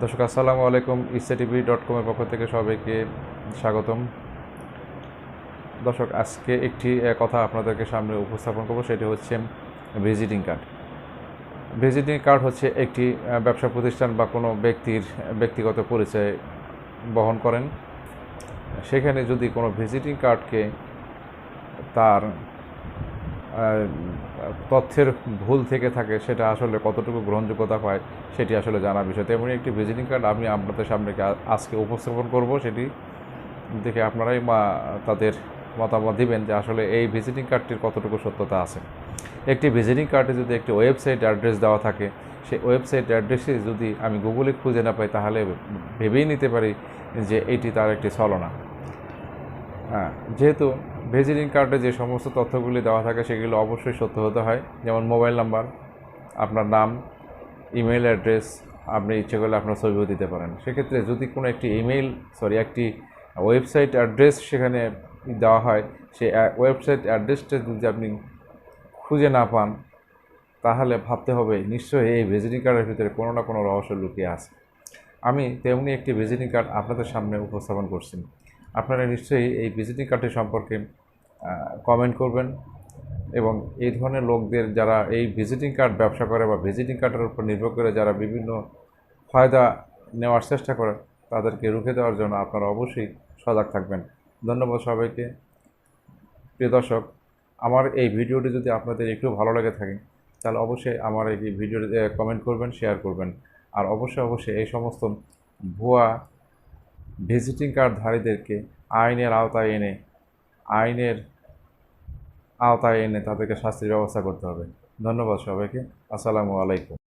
দর্শক, আসসালামু আলাইকুম, ইসা টিভি ডট কমের পক্ষ থেকে সবাইকে স্বাগতম। দর্শক, আজকে একটি কথা আপনাদেরকে সামনে উপস্থাপন করব, সেটি হচ্ছে ভিজিটিং কার্ড। ভিজিটিং কার্ড হচ্ছে একটি ব্যবসা প্রতিষ্ঠান বা কোনো ব্যক্তির, ব্যক্তিগত পরিচয় বহন করেন। সেখানে যদি কোনো ভিজিটিং কার্ডকে তার তথ্যের ভুল থেকে থাকে, সেটা আসলে কতটুকু গ্রহণযোগ্যতা পায়, সেটি আসলে জানার বিষয়। তেমনি একটি ভিজিটিং কার্ড আমি আপনাদের সামনে আজকে উপস্থাপন করব, সেটি দেখে আপনারাই মা, তাদের মতামত দিবেন যে আসলে এই ভিজিটিং কার্ডটির কতটুকু সত্যতা আছে। একটি ভিজিটিং কার্ডে যদি একটি ওয়েবসাইট অ্যাড্রেস দেওয়া থাকে, সেই ওয়েবসাইট অ্যাড্রেসে যদি আমি গুগলে খুঁজে না পাই, তাহলে ভেবেই নিতে পারি যে এটি তার একটি ছলনা। হ্যাঁ যেহেতু ভিজিটিং কার্ডে যে সমস্ত তথ্যগুলি দেওয়া থাকে সেগুলো অবশ্যই সত্য হতে হয়। যেমন মোবাইল নাম্বার, আপনার নাম ইমেল অ্যাড্রেস, আপনি ইচ্ছে করলে আপনার ছবিও দিতে পারেন। সেক্ষেত্রে যদি কোনো একটি ইমেল সরি, একটি ওয়েবসাইট অ্যাড্রেস সেখানে দেওয়া হয়, সেই ওয়েবসাইট অ্যাড্রেসটা যদি আপনি খুঁজে না পান, তাহলে ভাবতে হবে, নিশ্চয়ই এই ভিজিটিং কার্ডের ভিতরে কোনো না কোনো রহস্য লুকিয়ে আছে। আমি তেমনি একটি ভিজিটিং কার্ড আপনাদের সামনে উপস্থাপন করছি। আপনারা নিশ্চয়ই এই ভিজিটিং কার্ডটি সম্পর্কে কমেন্ট করবেন এবং এই ধরনের লোকদের যারা এই ভিজিটিং কার্ড ব্যবসা করে বা ভিজিটিং কার্ডের উপর নির্ভর করে যারা বিভিন্ন ফায়দা নেওয়ার চেষ্টা করে তাদেরকে রুখে দেওয়ার জন্য আপনারা অবশ্যই সজাগ থাকবেন। ধন্যবাদ সবাইকে। প্রিয় দর্শক, আমার এই ভিডিওটি যদি আপনাদের একটু ভালো লেগে থাকে, তাহলে অবশ্যই আমার এই ভিডিওটি কমেন্ট করবেন শেয়ার করবেন। আর অবশ্যই অবশ্যই এই সমস্ত ভুয়া ভিজিটিং কার্ডধারীদেরকে আইনের আওতায় এনে, আইনের আওতায় এনে তাদেরকে শাস্তির ব্যবস্থা করতে হবে। ধন্যবাদ সবাইকে। আসসালামু আলাইকুম।